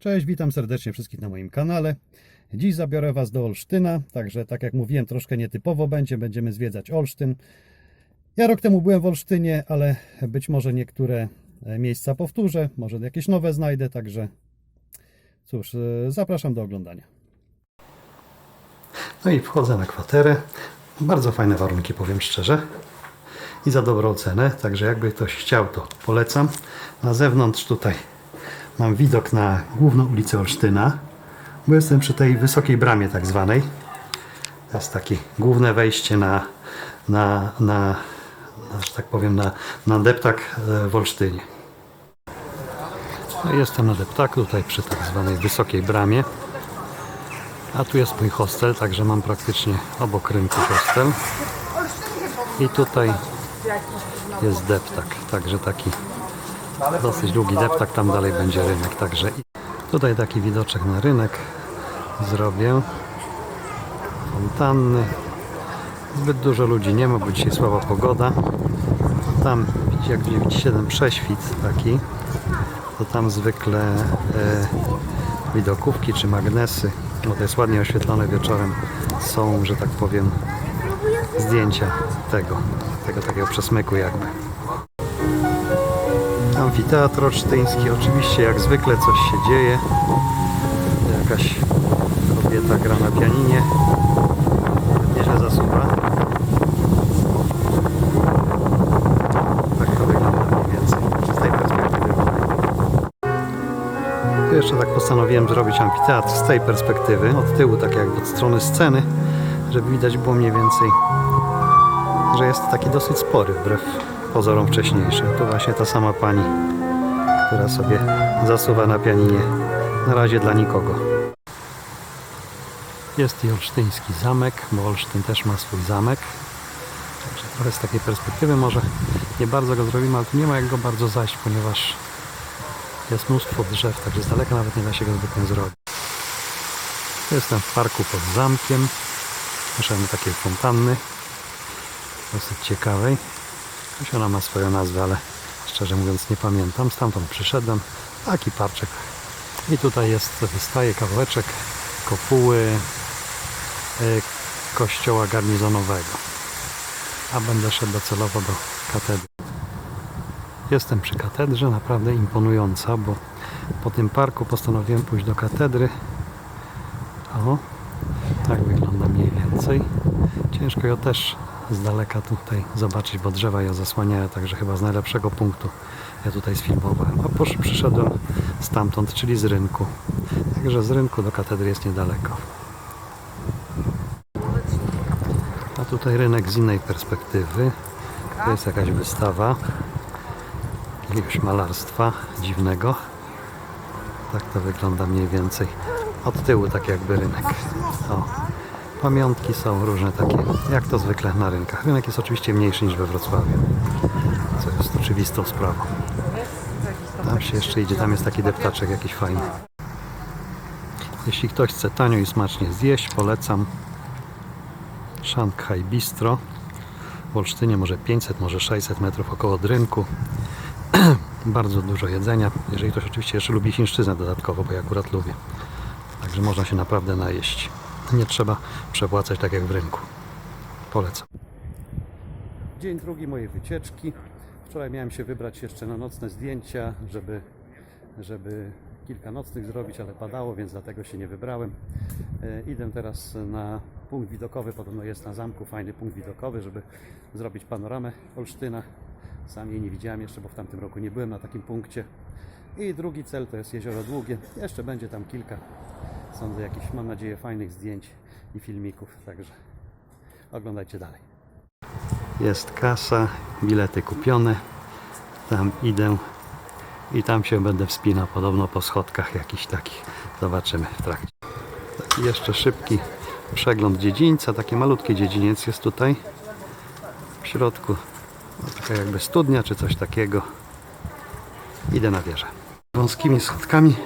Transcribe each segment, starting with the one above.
Cześć, witam serdecznie wszystkich na moim kanale. Dziś zabiorę Was do Olsztyna, także tak jak mówiłem, troszkę nietypowo będzie, będziemy zwiedzać Olsztyn. Ja rok temu byłem w Olsztynie, ale być może niektóre e, miejsca powtórzę, może jakieś nowe znajdę, także cóż, e, zapraszam do oglądania. No i wchodzę na kwaterę. Bardzo fajne warunki, powiem szczerze. I za dobrą cenę, także jakby ktoś chciał, to polecam. Na zewnątrz tutaj mam widok na główną ulicę Olsztyna, bo jestem przy tej wysokiej bramie tak zwanej. To jest takie główne wejście na, na, na, na że tak powiem, na, na deptak e, w Olsztynie. No jestem na deptaku, tutaj przy tak zwanej wysokiej bramie. A tu jest mój hostel, także mam praktycznie obok rynku hostel. I tutaj jest deptak, także taki dosyć długi deptak, tam dalej będzie rynek, także tutaj taki widoczek na rynek zrobię. Fontanny. Zbyt dużo ludzi nie ma, bo dzisiaj słaba pogoda. Tam, jak widzicie, ten prześwit taki, to tam zwykle e, widokówki czy magnesy, bo to jest ładnie oświetlone wieczorem, są, że tak powiem, zdjęcia tego, tego takiego przesmyku jakby. Amfiteatr olsztyński, oczywiście jak zwykle coś się dzieje. Jakaś kobieta gra na pianinie. Nieźle zasuwa. Tak to wygląda mniej więcej z tej perspektywy. Tu jeszcze tak postanowiłem zrobić amfiteatr z tej perspektywy, od tyłu, tak jakby od strony sceny, żeby widać było mniej więcej, że jest taki dosyć spory wbrew pozorom wcześniejszym. Tu właśnie ta sama pani, która sobie zasuwa na pianinie. Na razie dla nikogo. Jest i olsztyński zamek, bo Olsztyn też ma swój zamek. Także trochę z takiej perspektywy może nie bardzo go zrobimy, ale tu nie ma jak go bardzo zajść, ponieważ jest mnóstwo drzew, także z daleka nawet nie da się go zwykle zrobić. Jestem w parku pod zamkiem. Na takiej fontanny. Dosyć ciekawej. Choć ona ma swoją nazwę, ale szczerze mówiąc nie pamiętam. Stamtąd przyszedłem. Taki parczek. I tutaj jest, wystaje kawałeczek kopuły e, kościoła garnizonowego. A będę szedł docelowo do katedry. Jestem przy katedrze, naprawdę imponująca, bo po tym parku postanowiłem pójść do katedry. O, tak wygląda mniej więcej. Ciężko ją też z daleka tutaj zobaczyć, bo drzewa ją zasłaniają, także chyba z najlepszego punktu ja tutaj sfilmowałem. A posz, przyszedłem stamtąd, czyli z rynku. Także z rynku do katedry jest niedaleko. A tutaj rynek z innej perspektywy. To jest jakaś wystawa jakiegoś malarstwa dziwnego. Tak to wygląda mniej więcej. Od tyłu tak jakby rynek. O. Pamiątki są różne takie, jak to zwykle na rynkach. Rynek jest oczywiście mniejszy niż we Wrocławiu, co jest oczywistą sprawą. Tam się jeszcze idzie, tam jest taki deptaczek jakiś fajny. Jeśli ktoś chce tanio i smacznie zjeść, polecam Shanghai Bistro w Olsztynie, może 500, może 600 metrów około od rynku. Bardzo dużo jedzenia, jeżeli ktoś oczywiście jeszcze lubi chińszczyznę dodatkowo, bo ja akurat lubię. Także można się naprawdę najeść. Nie trzeba przepłacać tak jak w rynku. Polecam. Dzień drugi mojej wycieczki. Wczoraj miałem się wybrać jeszcze na nocne zdjęcia, żeby, żeby kilka nocnych zrobić, ale padało, więc dlatego się nie wybrałem. E, idę teraz na punkt widokowy, podobno jest na zamku fajny punkt widokowy, żeby zrobić panoramę Olsztyna. Sam jej nie widziałem jeszcze, bo w tamtym roku nie byłem na takim punkcie. I drugi cel to jest Jezioro Długie. Jeszcze będzie tam kilka, sądzę, jakichś, mam nadzieję, fajnych zdjęć i filmików, także oglądajcie dalej. Jest kasa, bilety kupione. Tam idę i tam się będę wspinał, podobno po schodkach jakichś takich. Zobaczymy w trakcie. Taki jeszcze szybki przegląd dziedzińca, taki malutki dziedziniec jest tutaj w środku. No, taka jakby studnia czy coś takiego. Idę na wieżę. Wąskimi schodkami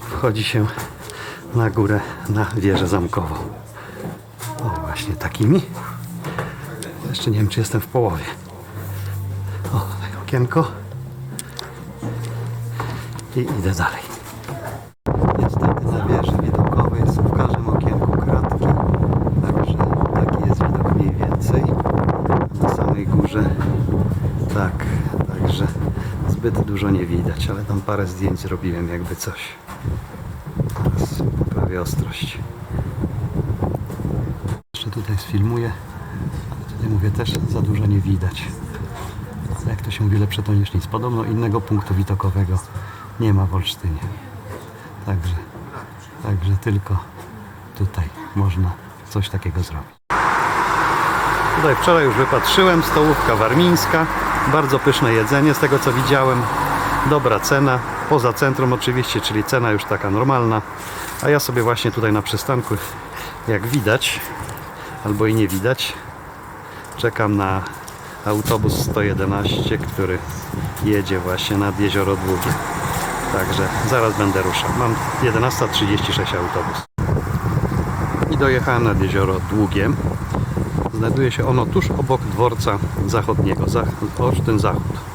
wchodzi się na górę na wieżę zamkową. O, właśnie takimi. Jeszcze nie wiem, czy jestem w połowie. O, tutaj okienko. I idę dalej. Niestety na wieży widokowej jest w każdym okienku kratki. Także taki jest widok mniej więcej. Na samej górze tak, także zbyt dużo nie widać, ale tam parę zdjęć zrobiłem jakby coś. Poprawię ostrość. Jeszcze tutaj sfilmuję, ale tutaj mówię też za dużo nie widać. Jak to się mówi, lepsze to niż nic. Podobno innego punktu widokowego nie ma w Olsztynie. Także, także tylko tutaj można coś takiego zrobić. Tutaj wczoraj już wypatrzyłem, stołówka warmińska, bardzo pyszne jedzenie z tego co widziałem, dobra cena, poza centrum oczywiście, czyli cena już taka normalna, a ja sobie właśnie tutaj na przystanku, jak widać, albo i nie widać, czekam na autobus 111, który jedzie właśnie nad Jezioro Długie. Także zaraz będę ruszał. Mam 11.36 autobus. I dojechałem nad Jezioro Długie. Znajduje się ono tuż obok dworca zachodniego, Zach Olsztyn Zachód.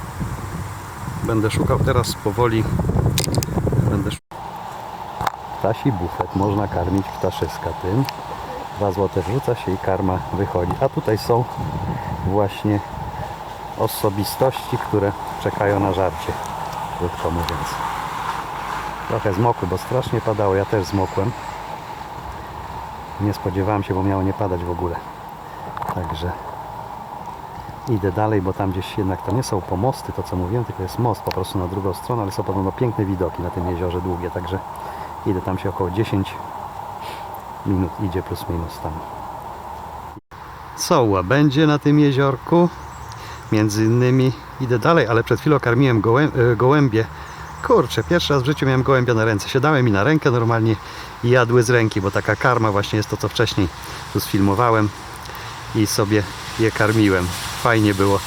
Będę szukał teraz powoli. Będę szukał. Ptasi bufet, można karmić ptaszyska tym. Dwa złote wrzuca się i karma wychodzi. A tutaj są właśnie osobistości, które czekają na żarcie, krótko mówiąc. Trochę zmokły, bo strasznie padało, ja też zmokłem. Nie spodziewałem się, bo miało nie padać w ogóle. Także idę dalej, bo tam gdzieś jednak to nie są pomosty, to co mówiłem, tylko jest most po prostu na drugą stronę, ale są podobno piękne widoki na tym jeziorze długie, także idę tam się około 10 minut idzie plus minus tam. Są łabędzie na tym jeziorku. Między innymi idę dalej, ale przed chwilą karmiłem e, gołębie. Kurczę, pierwszy raz w życiu miałem gołębia na ręce. Siadałem mi na rękę normalnie i jadły z ręki, bo taka karma właśnie jest to, co wcześniej tu sfilmowałem i sobie je karmiłem. Fajnie było.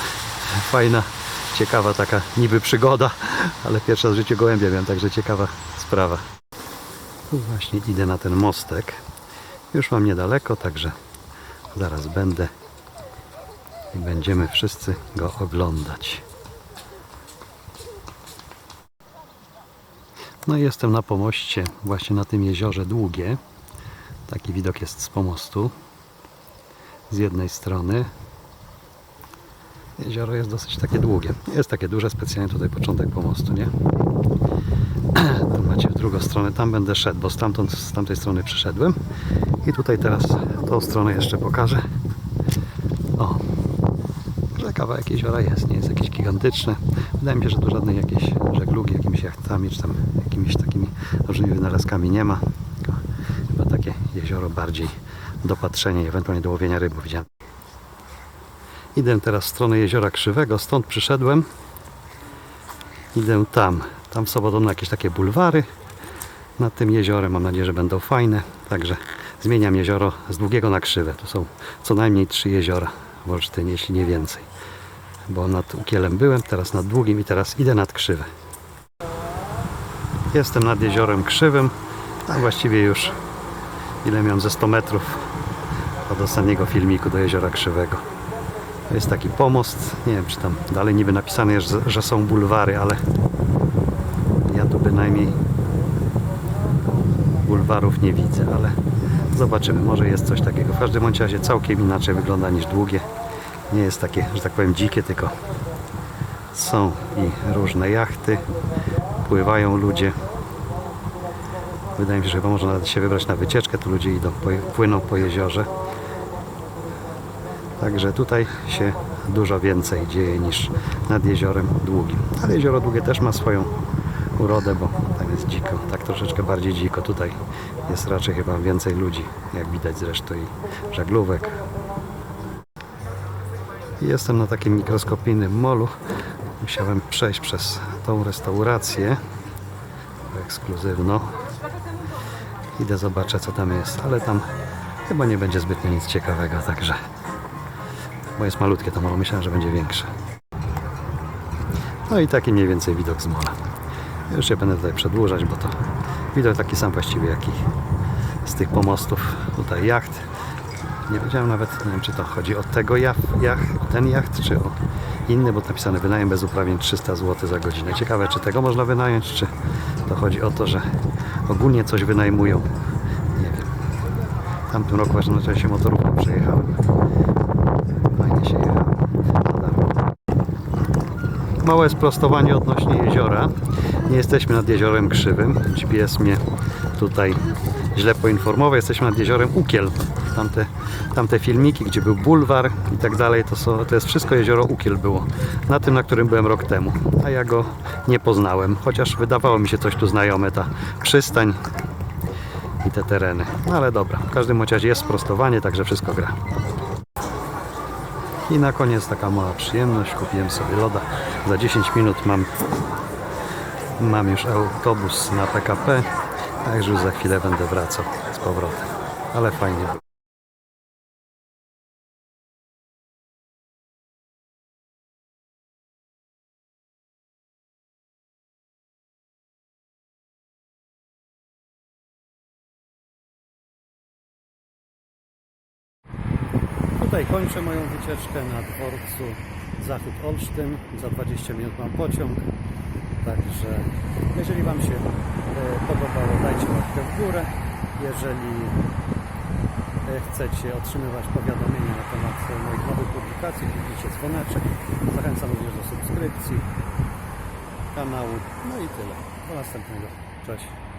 Fajna, ciekawa taka niby przygoda, ale pierwszy raz w życiu gołębia miałem, także ciekawa sprawa. Tu właśnie idę na ten mostek. Już mam niedaleko, także zaraz będę i będziemy wszyscy go oglądać. No i jestem na pomoście, właśnie na tym jeziorze Długie. Taki widok jest z pomostu. Z jednej strony. Jezioro jest dosyć takie długie. Jest takie duże, specjalnie tutaj początek pomostu, nie? Tu macie w drugą stronę, tam będę szedł, bo stamtąd, z tamtej strony przyszedłem. I tutaj teraz tą stronę jeszcze pokażę. O, że kawałek jeziora jest, nie jest jakieś gigantyczne. Wydaje mi się, że tu żadnej jakiejś żeglugi, jakimiś jachtami, czy tam jakimiś takimi różnymi wynalazkami nie ma. Tylko chyba takie jezioro bardziej do patrzenia i ewentualnie do łowienia ryb widziałem. Idę teraz w stronę jeziora Krzywego, stąd przyszedłem. Idę tam. Tam są podobno jakieś takie bulwary nad tym jeziorem. Mam nadzieję, że będą fajne. Także zmieniam jezioro z długiego na krzywe. Tu są co najmniej trzy jeziora w Olsztynie, jeśli nie więcej. Bo nad Ukielem byłem, teraz nad długim i teraz idę nad krzywe. Jestem nad jeziorem krzywym, a właściwie już ile miałem ze 100 metrów od ostatniego filmiku do jeziora krzywego. Jest taki pomost. Nie wiem, czy tam dalej niby napisane jest, że- są bulwary, ale ja tu bynajmniej bulwarów nie widzę, ale zobaczymy. Może jest coś takiego. W każdym bądź razie całkiem inaczej wygląda niż długie. Nie jest takie, że tak powiem, dzikie, tylko są i różne jachty. Pływają ludzie. Wydaje mi się, że chyba można się wybrać na wycieczkę. Tu ludzie idą, płyną po jeziorze. Także tutaj się dużo więcej dzieje niż nad jeziorem Długim. Ale jezioro Długie też ma swoją urodę, bo tam jest dziko, tak troszeczkę bardziej dziko. Tutaj jest raczej chyba więcej ludzi, jak widać zresztą i żaglówek. Jestem na takim mikroskopijnym molu. Musiałem przejść przez tą restaurację ekskluzywną. Idę zobaczę co tam jest, ale tam chyba nie będzie zbytnio nic ciekawego, także bo jest malutkie to molo, myślałem, że będzie większe. No i taki mniej więcej widok z mola. Już nie będę tutaj przedłużać, bo to widok taki sam właściwie jak i z tych pomostów. Tutaj jacht. Nie wiedziałem nawet, nie wiem czy to chodzi o tego jacht, jacht, ten jacht, czy o inny, bo napisane wynajem bez uprawnień 300 zł za godzinę. Ciekawe, czy tego można wynająć, czy to chodzi o to, że ogólnie coś wynajmują. W tamtym roku właśnie na czasie motorówką przejechałem. Fajnie się jechało. Dobra. Małe sprostowanie odnośnie jeziora. Nie jesteśmy nad jeziorem Krzywym. GPS mnie tutaj źle poinformował. Jesteśmy nad jeziorem Ukiel. Tamte, tamte filmiki, gdzie był bulwar i tak dalej, to, to jest wszystko jezioro Ukiel było. Na tym, na którym byłem rok temu. A ja go nie poznałem. Chociaż wydawało mi się coś tu znajome, ta przystań i te tereny. No ale dobra, w każdym razie jest sprostowanie, także wszystko gra. I na koniec taka mała przyjemność. Kupiłem sobie loda. Za 10 minut mam, mam już autobus na PKP. Także już za chwilę będę wracał z powrotem. Ale fajnie. Kończę moją wycieczkę na dworcu Zachód Olsztyn. Za 20 minut mam pociąg. Także jeżeli Wam się e, podobało, dajcie łapkę w górę. Jeżeli e, chcecie otrzymywać powiadomienia na temat moich nowych publikacji, kliknijcie dzwoneczek. Zachęcam również do subskrypcji kanału. No i tyle. Do następnego. Cześć.